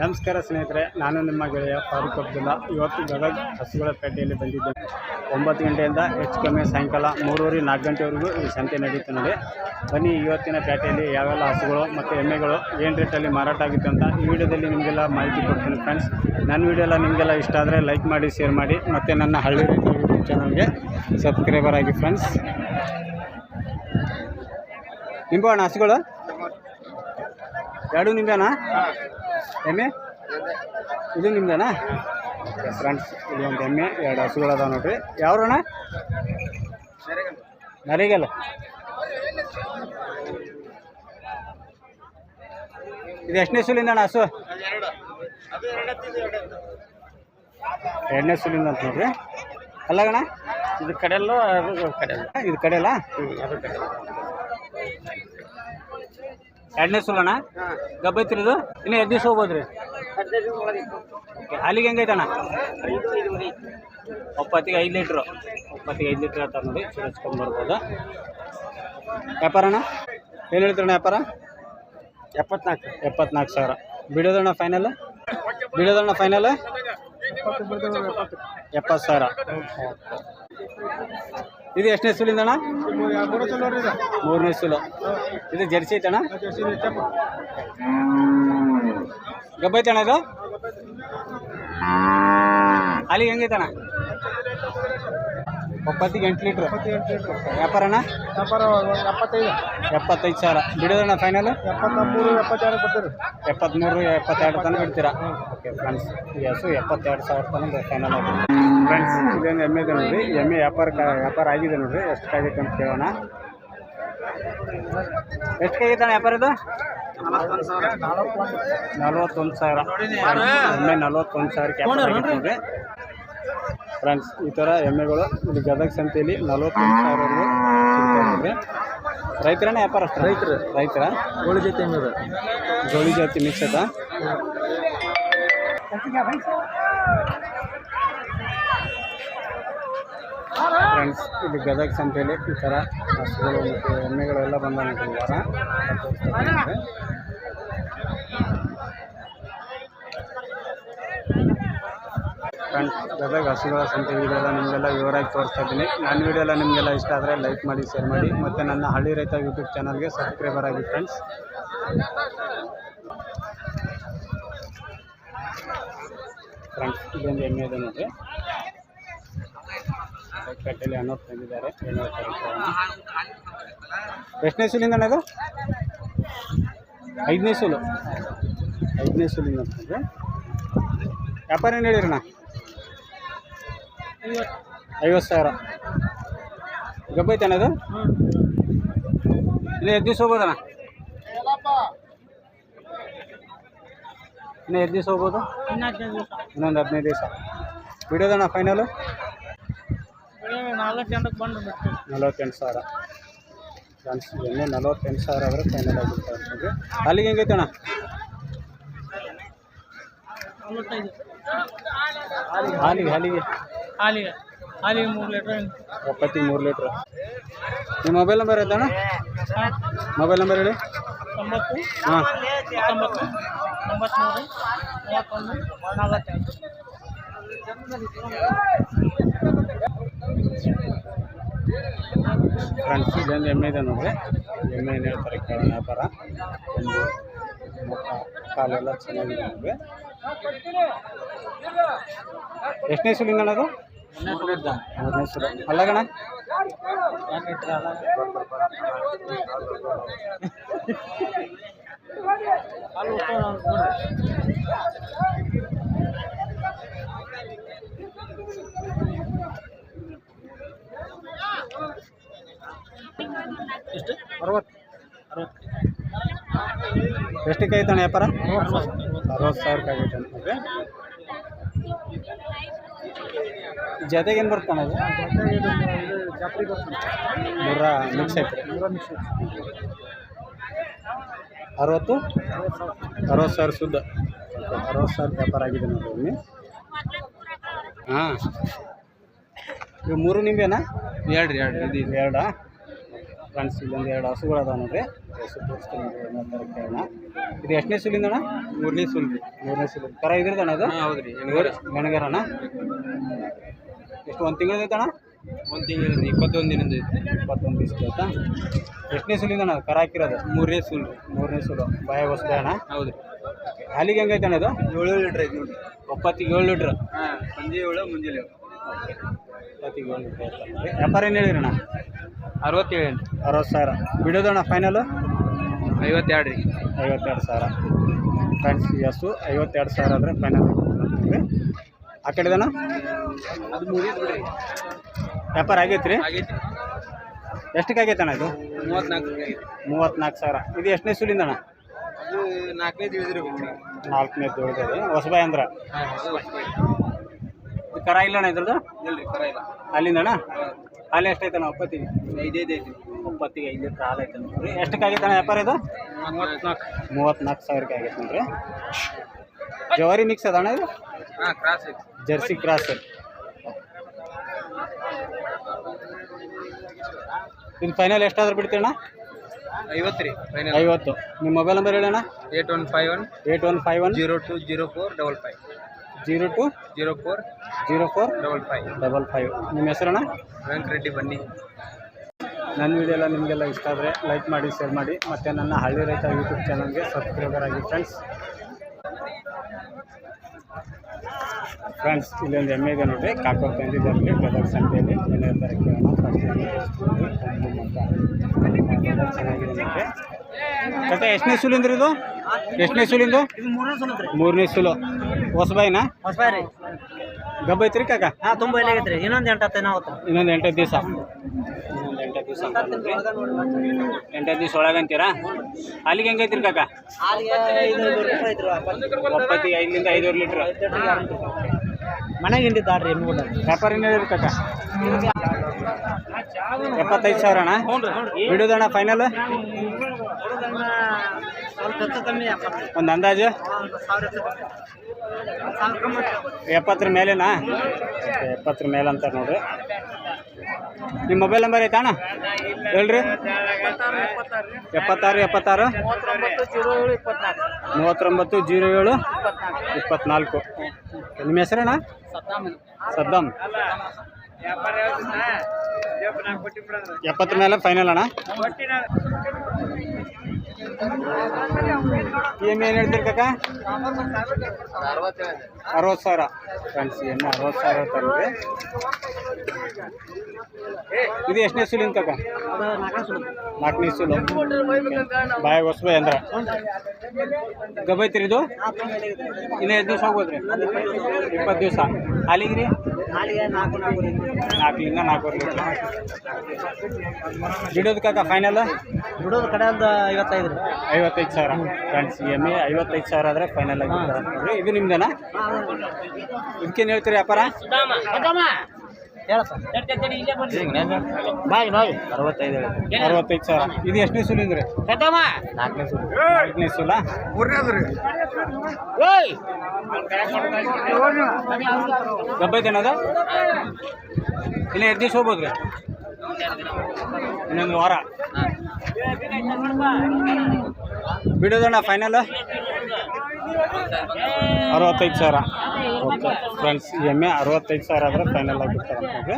ನಮಸ್ಕಾರ ಸ್ನೇಹಿತರೆ, ನಾನು ನಿಮ್ಮ ಗೆಳೆಯ ಫಾರೂಕ್ ಅಬ್ದುಲ್ಲಾ. ಇವತ್ತು ಗದಗ ಹಸುಗಳ ಪೇಟೆಯಲ್ಲಿ ಬಂದಿದ್ದೇನೆ. ಒಂಬತ್ತು ಗಂಟೆಯಿಂದ ಹೆಚ್ಚು ಕಮ್ಮಿ ಸಾಯಂಕಾಲ ಮೂರುವರೆ, ನಾಲ್ಕು ಗಂಟೆವರೆಗೂ ಈ ಸಂತೆ ನಡೆಯುತ್ತೆ ನೋಡಿ ಬನ್ನಿ, ಇವತ್ತಿನ ಪೇಟೆಯಲ್ಲಿ ಯಾವೆಲ್ಲ ಹಸುಗಳು ಮತ್ತು ಎಮ್ಮೆಗಳು ಏನು ರೇಟಲ್ಲಿ ಮಾರಾಟ ಆಗಿತ್ತು ಅಂತ ಈ ವಿಡಿಯೋದಲ್ಲಿ ನಿಮಗೆಲ್ಲ ಮಾಹಿತಿ ಕೊಡ್ತೀನಿ ಫ್ರೆಂಡ್ಸ್ ನನ್ನ ವಿಡಿಯೋ ಎಲ್ಲ ನಿಮಗೆಲ್ಲ ಇಷ್ಟ ಆದರೆ ಲೈಕ್ ಮಾಡಿ ಶೇರ್ ಮಾಡಿ ಮತ್ತು ನನ್ನ ಹಳ್ಳಿ ಯೂಟ್ಯೂಬ್ ಚಾನಲ್ಗೆ ಸಬ್ಸ್ಕ್ರೈಬರ್ ಆಗಿ ಫ್ರೆಂಡ್ಸ್ ನಿಂಬು ಹಸುಗಳು? ಎರಡು ನಿಂಬೆನಾ? ಎಮ್ಮೆ? ಇದು ನಿಮ್ದೇನಾ? ಫ್ರೆಂಡ್ಸ್ ಇಲ್ಲಿ ಒಂದು ಎಮ್ಮೆ ಎರಡು ಹಸುಗಳು ನೋಡ್ರಿ. ನೋಡ್ರಿ ಯಾವ್ರಣ ನರಿಗಲ್ಲ ಇದು ಎಷ್ಟನೇ ಸುಲಿಂದ ಅಣ್ಣ ಹಸು? ಎರಡನೇ ಸುಲಿಂದ ಅಂತ ನೋಡ್ರಿ. ಅಲ್ಲಗಣ ಇದು ಕಡೆಯಲ್ಲೋ ಅದು ಕಡೆಯಲ್ಲ ಇದು ಕಡೆಯಲ್ಲ ಅದು ಕಡೆ ಎರಡನೇ ಸುಲಣ್ಣ? ಗಬ್ಬ ಇದು ಇನ್ನು ಎರಡು ದಿವಸ ಹೋಗ್ಬೋದ್ರಿ? ಓಕೆ ಹಾಲಿಗೆ ಹೆಂಗೈತಣ್ಣ ಒಪ್ಪತ್ತಿಗೆ ಐದು ಲೀಟ್ರು. ಒಪ್ಪತ್ತಿಗೆ ಐದು ಲೀಟ್ರ್ ಹೇಳ್ತಾರೆ ನೋಡಿ ಸುರಿಸ್ಕೊಂಡು ಬರ್ಬೋದು. ವ್ಯಾಪಾರಣ್ಣ ಏನು ಹೇಳ್ತೀರಣ್ಣ ವ್ಯಾಪಾರ? ಎಪ್ಪತ್ನಾಲ್ಕು. ಎಪ್ಪತ್ನಾಲ್ಕು ಸಾವಿರ. ಬಿಡೋದಣ್ಣ ಫೈನಲ್ ಬಿಡೋದಣ್ಣ ಫೈನಲ್ ಎಪ್ಪತ್ತು ಸಾವಿರ. ಇದು ಎಷ್ಟನೇ ಸುಲಿಂದಣ್ಣ ಮೂರನೇ ಸುಲು. ಇದು ಜರ್ಸಿ ಐತಣ್ಣ? ಗಬ್ಬೈತಣ್ಣ ಇದು? ಅಲ್ಲಿ ಹೆಂಗೈತಣ್ಣ ಒಪ್ಪತ್ತಿಗೆ ಎಂಟು ಲೀಟ್ರ್. ವ್ಯಾಪಾರಣ್ಣ ಎಪ್ಪತ್ತೈದು. ಎಪ್ಪತ್ತೈದು ಸಾವಿರ. ಬಿಡೋದಣ್ಣ ಫೈನಲ್ ಎಪ್ಪತ್ಮೂರು ಎಪ್ಪತ್ತೆರಡು ಕೊಡ್ತೀರಿ ಎಪ್ಪತ್ತ್ಮೂರು ಎಪ್ಪತ್ತೆರಡು ತನಕ ಬಿಡ್ತೀರಾ? ಓಕೆ ಫ್ರೆಂಡ್ಸ್ ಎಸು ಎಪ್ಪತ್ತೆರಡು ಸಾವಿರ ತನಕ ಫೈನಲ್ ಫ್ರೆಂಡ್ಸ್ ಇದೊಂದು ಎಮ್ಮೆ ಇದೆ ನೋಡ್ರಿ. ಎಮ್ಮೆ ವ್ಯಾಪಾರ ವ್ಯಾಪಾರ ಆಗಿದೆ ನೋಡ್ರಿ. ಎಷ್ಟಾಗೈತೆ ಅಂತ ಕೇಳೋಣ. ಎಷ್ಟಾಗೈತಣ್ಣ ವ್ಯಾಪಾರ ಇದು ನಲ್ವತ್ತೊಂದು ಸಾವಿರ. ಎಮ್ಮೆ ನಲ್ವತ್ತೊಂದು ಸಾವಿರ ನೋಡ್ರಿ. ಫ್ರೆಂಡ್ಸ್ ಈ ಥರ ಎಮ್ಮೆಗಳು ಇಲ್ಲಿ ಗದಗ ಸಂತೆಯಲ್ಲಿ ನಲ್ವತ್ತೊಂದು ಸಾವಿರವರೆಗೂ ಸಿಗ್ತಾವೆ ರೈತರೇ ವ್ಯಾಪಾರ ವ್ಯಾಪಾರಸ್ಥ ರೈತರು. ರೈತರ? ಗೋಳಿ ಜೊತೆ ಗೋಳಿ ಜಾತಿ ಮಿಕ್ಸ್ ಅದ ಫ್ರೆಂಡ್ಸ್ ಇಲ್ಲಿ ಗದಗ ಸಂತೆಯಲ್ಲಿ ಈ ಥರ ಹಸುಗಳು ಮತ್ತು ಎಮ್ಮೆಗಳೆಲ್ಲ ಬಂದ ನೋಡ್ರಿ ಈ ವಾರ ಫ್ರೆಂಡ್ಸ್ ಗದಗ ಹಸುಗಳ ಸಂತೆ ವಿಡಿಯೋ ಎಲ್ಲ ನಿಮಗೆಲ್ಲ ವಿವರಾಗಿ ತೋರಿಸ್ತಾ ಇದ್ದೀನಿ. ನನ್ನ ವಿಡಿಯೋ ಎಲ್ಲ ನಿಮಗೆಲ್ಲ ಇಷ್ಟ ಆದರೆ ಲೈಕ್ ಮಾಡಿ ಶೇರ್ ಮಾಡಿ ಮತ್ತು ನನ್ನ ಹಳ್ಳಿ ರೈತ ಯೂಟ್ಯೂಬ್ ಚಾನಲ್ಗೆ ಸಬ್ಸ್ಕ್ರೈಬರ್ ಆಗಿ ಫ್ರೆಂಡ್ಸ್ ಫ್ರೆಂಡ್ಸ್ ಇದೊಂದು ಎಮ್ಮೆ ಇದೆ ನೋಡ್ರಿ ತಂದಿದ್ದಾರೆ. ಎಷ್ಟನೇ ಸೂಲಿಂದ ಅಣ್ಣ ಇದು ಐದನೇ ಸುಲು. ಐದನೇ ಸುಲಿಂದ ಅಂತಂದ್ರೆ ವ್ಯಾಪಾರ ಏನು ಹೇಳಿರಣ್ಣ ಐವತ್ತು ಸಾವಿರ. ಗಬ್ಬೈತೆ ಇದು ಇನ್ನು ಎದ್ದು ದಿವಸ ಹೋಗ್ಬೋದಣ್ಣ? ಇನ್ನು ಎಷ್ಟು ದಿವಸ ಹೋಗ್ಬೋದು? ಇನ್ನೊಂದು ಹದಿನೈದು ದಿವಸ. ಬಿಡೋದಣ್ಣ ಫೈನಲು ನಾಲ್ಕು ಜನಕ್ಕೆ ಬಂದು ನಲವತ್ತೆಂಟು ಸಾವಿರ. ಫ್ರೆಂಡ್ಸ್ ಎಣ್ಣೆ ನಲವತ್ತೆಂಟು ಸಾವಿರ ಆದರೆ ಫೈನಲ್ ಆಗುತ್ತೆ ಅಂತಂದ್ರೆ ಅಲ್ಲಿಗೆ ಹೆಂಗೈತೆ ಅಣ್ಣ? ಹಾಲಿಗೆ ಹಾಲಿಗೆ. ಹಾಲಿಗೆ ಹಾಲಿಗೆ ಮೂರು ಲೀಟ್ರ್ ಒಪ್ಪತ್ತಿಗೆ ಮೂರು ಲೀಟ್ರ್. ನಿಮ್ಮ ಮೊಬೈಲ್ ನಂಬರ್ ಐತಣ್ಣ ಮೊಬೈಲ್ ನಂಬರ್ ಹೇಳಿ. ತೊಂಬತ್ತು ಹಾಂ. ತೊಂಬತ್ತು ತೊಂಬತ್ತ್ಮೂರು ಮೂವತ್ತೊಂದು ನಲವತ್ತೆಂಟು. ಫ್ರೆಂಡ್ಸ್ ಇದೊಂದು ಎಮ್ಮೆ ಇದೆ ನೋಡ್ರಿ. ಎಮ್ಮೆ ಏನು ಹೇಳ್ತಾರೆ ಕೇಳೋಣ ವ್ಯಾಪಾರ. ಒಂದು ಕಾಲೆಲ್ಲ ಚೆನ್ನಾಗಿದೆ ನೋಡ್ರಿ. ಎಷ್ಟನೇ ಸುಲಿಂಗ್ ಅಣ್ಣ ಅದು? ಮೂರನೇ ಸುಲು ಅಲ್ಲಗಣ? ಎಷ್ಟು? ಅರವತ್ತು. ಅರವತ್ತು. ಎಷ್ಟಕ್ಕೆ ಐತಣ್ಣ ವ್ಯಾಪಾರ? ಅರವತ್ತು ಸಾವಿರಕ್ಕೆ ಆಗೈತೆ ಓಕೆ. ಜೊತೆಗೆ ಏನು ಬರ್ತಾನೆ ಅದು? ಜಾತ್ರೆ ಬರ್ತಾನೆ ನೂರ ಮಿಕ್ಸ್ ಐತೆ ನೂರ ಮಿಕ್ಸ್ ಅರವತ್ತು? ಅರವತ್ತು ಸಾವಿರ. ಸುದ್ದ. ಅರವತ್ತು ಸಾವಿರ ವ್ಯಾಪಾರ ಆಗಿದೆ ನೋಡಿ ಹಾಂ. ಇವು ಮೂರು ನಿಂಬೆನಾ? ಎರಡು ಎರಡು ಇದು. ಎರಡಾ? ಫ್ರೆಂಡ್ಸ್ ಇಲ್ಲೊಂದು ಎರಡು ಹಸುಗಳು ಅದಾವ ನೋಡ್ರಿ. ಹಸು ತೋರಿಸ್ತೀನಿ ಏನೋ ಥರ ಕೇಳೋಣ. ಇದು ಎಷ್ಟನೇ ಸುಲಿಂದ ಅಣ್ಣ? ಮೂರನೇ ಸುಲ್ ರೀ ಮೂರನೇ ಸುಲ್ ಕರ ಇದ್ರದಣ್ಣ ಅದು? ಹೌದ್ರಿ ಹೌದು ರೀ ಅಣ್ಣ ಎಷ್ಟು ಒಂದು ತಿಂಗಳದೈತೆ ಅಣ್ಣ ಒಂದು ತಿಂಗಳ ಇಪ್ಪತ್ತೊಂದು ದಿನದ ಐತೆ. ಇಪ್ಪತ್ತೊಂದು ದಿವಸ ಆಯ್ತಾ ಎಷ್ಟನೇ ಸುಲಿಂದ ಅಣ್ಣ ಕರ ಹಾಕಿರೋದು? ಮೂರನೇ ಸುಲ್ ಮೂರನೇ ಸುಲು ಬಾಯ ಹೊಸದ ಅಣ್ಣ? ಹೌದು ಹಾಲಿಗೆ ಹೆಂಗೈತೆ ಅಣ್ಣ ಅದು? ಏಳು ಲೀಟ್ರ್ ಐತೆ ನೋಡಿ ಒಪ್ಪತ್ತಿಗೆ ಏಳು ಲೀಟ್ರ್. ಹಾಂ ಸಂಜೆ ಏಳು ಮುಂಜಾನೆ ಏಳು. ಇಪ್ಪತ್ತಿಗೆ ಏಳು ಲೀಟ್ರ್ ಆಯ್ತಾ ವ್ಯಾಪಾರ ಏನು ಹೇಳಿರಿ ಅಣ್ಣ? ಅರವತ್ತೇಳು ಅರವತ್ತು ಸಾವಿರ. ಬಿಡೋದಣ್ಣ ಫೈನಲು ಐವತ್ತೆರಡು ರೀ. ಐವತ್ತೆರಡು ಸಾವಿರ. ಫ್ರೆಂಡ್ಸ್ ಎಸ್ಸು ಐವತ್ತೆರಡು ಸಾವಿರ ಆದರೆ ಫೈನಲ್ ಆ ಕಡೆದಣ್ಣ ಅದು ಮುಗಿತು ಬಿಡ್ರಿ. ವ್ಯಾಪಾರ ಆಗೈತೆ ರೀ. ಆಗೈತಿ ಎಷ್ಟಕ್ಕೆ ಆಗೈತೆ ಅಣ್ಣ ಇದು ಮೂವತ್ತ್ನಾಲ್ಕು ಮೂವತ್ತ್ನಾಲ್ಕು ಸಾವಿರ. ಇದು ಎಷ್ಟನೇ ಸುಲಿಂದ ಅಣ್ಣ ಅದು ನಾಲ್ಕನೇ ತಿಳಿದ್ರಿ ನಾಲ್ಕನೇ ದೊಡ್ಡದು ಹೊಸಬಾಯಿ ಅಂದ್ರೆ? ಕರ ಇಲ್ಲ ಅಣ್ಣ ಇದ್ರದ್ದು? ಇಲ್ರಿ ಕರ ಇಲ್ಲ. ಅಲ್ಲಿಂದ ಅಣ್ಣ ಹಾಲು ಎಷ್ಟೈತೆ ಅಣ್ಣ ಒಪ್ಪತ್ತಿಗೆ? ಐದೈದು ಐತಿ ಒಪ್ಪತ್ತಿಗೆ ಐದು ಲೀಟ್ರ್ ಹಾಲು ಐತೆ ನೋಡ್ರಿ. ಎಷ್ಟಕ್ಕೆ ಆಗೈತೆ ಅಣ್ಣ ವ್ಯಾಪಾರ ಇದು? ಮೂವತ್ನಾಲ್ಕು ಮೂವತ್ನಾಲ್ಕು ಸಾವಿರಕ್ಕೆ ಆಗೈತೆ ನೋಡ್ರಿ. ಜವಾರಿ ಮಿಕ್ಸ್ ಅದ ಅಣ್ಣ ಇದು? ಹಾಂ ಕ್ರಾಸ್ ಐತಿ. ಜರ್ಸಿ ಕ್ರಾಸ್ ಇದು ಫೈನಲ್ ಎಷ್ಟಾದ್ರೂ ಬಿಡ್ತೀರಣ್ಣ? ಐವತ್ತು ರೀ ಫೈನಲ್ ಐವತ್ತು. ನಿಮ್ಮ mobile number ಹೇಳಣ್ಣ? Eight one five one eight one five one. Zero two zero four double five. Zero two zero four zero four double five. Double five. ನಿಮ್ಮ ಹೆಸರಣ್ಣ? ವೆಂಕರೆಡ್ಡಿ ಬನ್ನಿ. ನನ್ನ ವಿಡಿಯೋ ಎಲ್ಲ ನಿಮಗೆಲ್ಲ ಇಷ್ಟ ಆದರೆ ಲೈಕ್ ಮಾಡಿ ಶೇರ್ ಮಾಡಿ. ಮತ್ತು ನನ್ನ ಹಳ್ಳಿ ರೈತ ಯೂಟ್ಯೂಬ್ ಚಾನಲ್ಗೆ ಸಬ್ಸ್ಕ್ರೈಬರ್ ಆಗಿ ಫ್ರೆಂಡ್ಸ್ ಫ್ರೆಂಡ್ಸ್ ಇಲ್ಲೊಂದು ಎಮ್ಮೆ ಇದೆ ನೋಡಿರಿ. ಕಾಕೋರ್ ತಂದಿದ್ದಾರೆ ಗದಗ ಸಂತೆಯಲ್ಲಿ ಏನೇ ಇರ್ತಾರೆ ಕೇಳೋಣ ಚೆನ್ನಾಗಿದೆ ನೋಡ್ರಿ. ಕತೆ ಎಷ್ಟನೇ ಸುಲಿಂದ್ರಿ ಇದು? ಎಷ್ಟನೇ ಸುಲಿಂದು? ಇದು ಮೂರನೇ ಸಲ. ಹೊಸಬಾಯಿನ ಹೊಸ ರೀ ಗಬ್ಬ ಐತ್ರಿ ಕಾಕ? ಹಾ ತುಂಬ ಎಲ್ಲ ಆಗೈತೆ ರೀ ಇನ್ನೊಂದು ಎಂಟು ಹತ್ತು ನಾವು ಇನ್ನೊಂದು ಎಂಟೈದು ದಿವಸ. ಇನ್ನೊಂದು ಎಂಟೈದು ದಿವಸ ಒಳಗ ಅಂತೀರಾ? ಅಲ್ಲಿಗೆ ದಿವಸ ಒಳಗಂತೀರಾ ಅಲ್ಲಿಗೆ ಹೆಂಗೈತ್ರಿ ಕಾಕ? ಐತ್ರಿ ಒಪ್ಪತ್ತಿಗೆ ಐದರಿಂದ ಐದೂವರೆ ಲೀಟ್ರ್. ಮನೆಗೆ ಹಿಂಡಿದ್ದಾಡ್ರಿ ವ್ಯಾಪಾರ ಕಾಕ? ಎಪ್ಪತ್ತೈದು ಸಾವಿರ ಅಣ್ಣ? ಬಿಡೋದಣ್ಣ ಫೈನಲ್ ಒಂದು ಅಂದಾಜು? ಎಪ್ಪತ್ತರ ಮೇಲೆನಾ? ಎಪ್ಪತ್ತರ ಮೇಲೆ ಅಂತಾರೆ ನೋಡ್ರಿ ನಿಮ್ಮ ಮೊಬೈಲ್ ನಂಬರ್ ಐತಾಣ ಹೇಳ್ರಿ. ಎಪ್ಪತ್ತಾರು ಎಪ್ಪತ್ತಾರು? ಮೂವತ್ತೊಂಬತ್ತು, ಜೀರೋ ಏಳು, ಇಪ್ಪತ್ನಾಲ್ಕು. ನಿಮ್ಮ ಹೆಸರಣ್ಣ ಸದ್ದಾಮ್. ಎಪ್ಪತ್ತರ ಮೇಲೆ ಫೈನಲ್ ಅಣ್ಣ. ಏನು ಏನು ಹೇಳ್ತೀರಿ ಕಾಕ? ಅರವತ್ತು ಸಾವಿರ. ಫ್ರೆಂಡ್ಸ್ ಎಣ್ಣೆ ಅರವತ್ತು ಸಾವಿರ ತರ್ರಿ ಇದು ಎಷ್ಟನೇ ಸುಲಿನ ಕಾಕ? ನಾಲ್ಕನೇ ಸುಲು. ಬಾಯಾಗ ಹೊಸಬ ಅಂದ್ರೆ? ಗಬೈತ್ರಿ ಇದು. ಇನ್ನು ಎಷ್ಟು ದಿವಸ ಹೋಗ್ಬೋದ್ರಿ ಇಪ್ಪತ್ತು ದಿವಸ. ಅಲ್ಲಿಗೆ ರೀ ನಾಲ್ಕರಿಂದ ನಾಲ್ಕೂವರೆ ಬಿಡೋದು ಕಾಕ ಫೈನಲ್ ಬಿಡೋದು ಕಡೆ ಒಂದು ಐವತ್ತೈದು ಐವತ್ತೈದು ಸಾವಿರ. ಫ್ರೆಂಡ್ಸ್ ಎಂ ಐ ಐವತ್ತೈದು ಸಾವಿರ ಆದರೆ ಫೈನಲ್ ಆಗಿ ನೋಡ್ರಿ ಇದು ನಿಮ್ದೇನಾ? ಇದಕ್ಕೇನು ಹೇಳ್ತೀರಿ ವ್ಯಾಪಾರ? ಹೇಳಪ್ಪ ಬಾಯ್ ಬಾಯ್. ಅರವತ್ತೈದು ಅರವತ್ತೈದು ಸಾವಿರ. ಇದು ಎಷ್ಟನೇ ಸುಲಿಂದ್ರಿ ನಾಲ್ಕನೇ ಸುಲು. ನಾಲ್ಕನೇ ಸುಲ? ಗಬ್ಬೈತೇನದ ಇನ್ನು ಎರಡು ದಿವಸ ಹೋಗ್ಬೋದ್ರಿ? ಇನ್ನೊಂದು ವಾರ. ಬಿಡೋದಣ್ಣ ಫೈನಲ್ ಅರವತ್ತೈದು ಸಾವಿರ. ಓಕೆ ಫ್ರೆಂಡ್ಸ್ ಎ ಅರವತ್ತೈದು ಸಾವಿರ ಆದರೆ ಫೈನಲ್ ಆಗಿರ್ತಾರೆ ಓಕೆ